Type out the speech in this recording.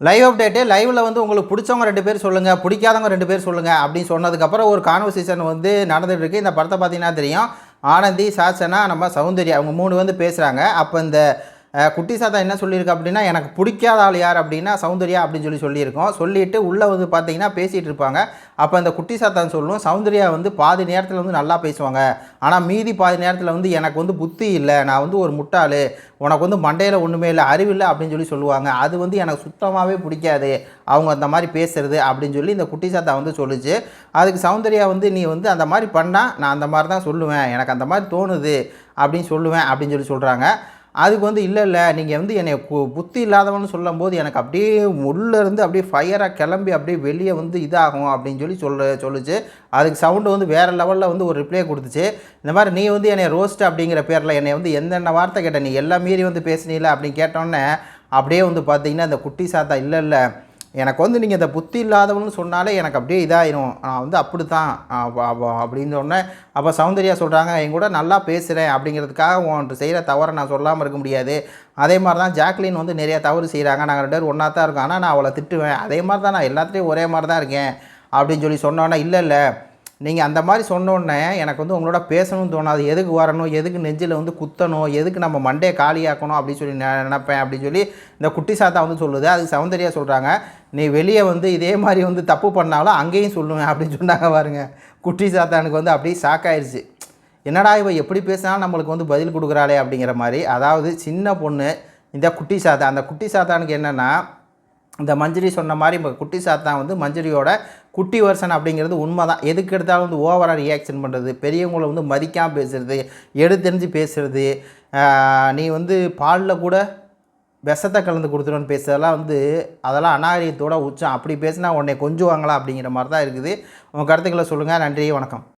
Live update லைவில் வந்து உங்களுக்கு பிடிச்சவங்க ரெண்டு பேர் சொல்லுங்கள் பிடிக்காதவங்க ரெண்டு பேர் சொல்லுங்கள் அப்படின்னு சொன்னதுக்கப்புறம் ஒரு கான்வர்சேஷன் வந்து நடந்துகிட்டு இருக்குது இந்த படத்தை பார்த்தீங்கன்னா தெரியும். ஆனந்தி சாச்சனா நம்ம சௌந்தர்யா அவங்க மூணு வந்து பேசுகிறாங்க அப்போ இந்த குட்டி சாத்தா என்ன சொல்லியிருக்கு அப்படின்னா எனக்கு பிடிக்காத ஆள் யார் அப்படின்னா சௌந்தர்யா அப்படின்னு சொல்லி சொல்லியிருக்கோம். சொல்லிட்டு உள்ளே வந்து பார்த்தீங்கன்னா பேசிகிட்டு இருப்பாங்க. அப்போ இந்த குட்டி சாத்தான் சொல்லும் சௌந்தர்யா வந்து பாதி நேரத்தில் வந்து நல்லா பேசுவாங்க. ஆனால் மீதி பாதி நேரத்தில் வந்து எனக்கு வந்து புத்தி இல்லை நான் வந்து ஒரு முட்டாள் உனக்கு வந்து மண்டையில் ஒன்றுமே இல்லை அறிவில்லை அப்படின்னு சொல்லி சொல்லுவாங்க. அது வந்து எனக்கு சுத்தமாகவே பிடிக்காது அவங்க அந்த மாதிரி பேசுறது அப்படின்னு சொல்லி இந்த குட்டி சாத்தா வந்து சொல்லுச்சு. அதுக்கு சௌந்தர்யா வந்து நீ வந்து அந்த மாதிரி பண்ணால் நான் அந்த மாதிரி தான் சொல்லுவேன். எனக்கு அந்த மாதிரி தோணுது அப்படின்னு சொல்லுவேன் அப்படின்னு சொல்லி சொல்கிறாங்க அதுக்கு வந்து இல்லை இல்லை நீங்கள் வந்து என்னை புத்தி இல்லாதவன்னு சொல்லும்போது எனக்கு அப்படியே உள்ளேருந்து அப்படியே ஃபயராக கிளம்பி அப்படியே வெளியே வந்து இதாகும் அப்படின்னு சொல்லி சொல்ல சொல்லுச்சு. அதுக்கு சவுண்டு வந்து வேறு லெவலில் வந்து ஒரு ரிப்ளை கொடுத்துச்சு. இந்த மாதிரி நீ வந்து என்னை ரோஸ்ட் அப்படிங்கிற பேரில் என்னை வந்து எந்தெந்த வார்த்தை கேட்ட நீ எல்லாம் மீறி வந்து பேசுனீல அப்படின்னு கேட்டோன்னே அப்படியே வந்து பார்த்தீங்கன்னா அந்த குட்டி சாத்தா இல்லை இல்லை எனக்கு வந்து நீங்கள் இந்த புத்தி இல்லாதவன்னு சொன்னாலே எனக்கு அப்படியே இதாயிரும். நான் வந்து அப்படி தான் அப்படின்னு சொன்னேன் அப்போ சௌந்தர்யா சொல்கிறாங்க என் கூட நல்லா பேசுகிறேன் அப்படிங்கிறதுக்காக உன்ட்டு செய்கிற தவறை நான் சொல்லாமல் இருக்க முடியாது. அதே மாதிரி தான் ஜாக்லின் வந்து நிறைய தவறு செய்கிறாங்க நாங்கள் ரெண்டு பேரும் ஒன்றா தான் இருக்கோம். ஆனால் நான் அவளை திட்டுவேன். அதே மாதிரி தான் நான் எல்லாத்துலேயும் ஒரே மாதிரி தான் இருக்கேன் அப்படின்னு சொல்லி சொன்னோன்னே இல்லை இல்லை. நீங்கள் அந்த மாதிரி சொன்னோடனே எனக்கு வந்து உங்களோட பேசணும்னு தோணாது. எதுக்கு வரணும்? எதுக்கு நெஞ்சில் வந்து குத்தணும்? எதுக்கு நம்ம மண்டையை காலியாக்கணும்? அப்படின்னு சொல்லி நான் நினப்பேன் அப்படின்னு சொல்லி இந்த குட்டி சாத்தா வந்து சொல்லுது. அதுக்கு சௌந்தர்யா சொல்கிறாங்க நீ வெளியே வந்து இதே மாதிரி வந்து தப்பு பண்ணாலும் அங்கேயும் சொல்லுவேன் அப்படின்னு சொன்னாங்க பாருங்க. குட்டி சாத்தானுக்கு வந்து அப்படியே ஷாக் என்னடா இவ எப்படி பேசினாலும் நம்மளுக்கு வந்து பதில் கொடுக்குறாளே அப்படிங்கிற மாதிரி. அதாவது சின்ன பொண்ணு இந்த குட்டி சாத்தா அந்த குட்டி சாத்தானுக்கு என்னென்னா இந்த மஞ்சரி சொன்ன மாதிரி இப்போ குட்டி சாத்தான் வந்து மஞ்சரியோட குட்டி வருஷன் அப்படிங்கிறது உண்மை தான் எதுக்கு எடுத்தாலும் வந்து ஓவராக ரியாக்ஷன் பண்ணுறது பெரியவங்களை வந்து மதிக்காமல் பேசுகிறது எடுத்தெறிஞ்சு பேசுறது நீ வந்து பாலில் கூட விஷத்தை கலந்து கொடுத்துருன்னு பேசுறதெல்லாம் வந்து அதெல்லாம் அநாகரிகத்தோட உச்சம். அப்படி பேசினா உன்னை கொஞ்சுவாங்களா அப்படிங்கிற மாதிரி தான் இருக்குது. உங்கள் கருத்துக்களை சொல்லுங்கள் நன்றி வணக்கம்.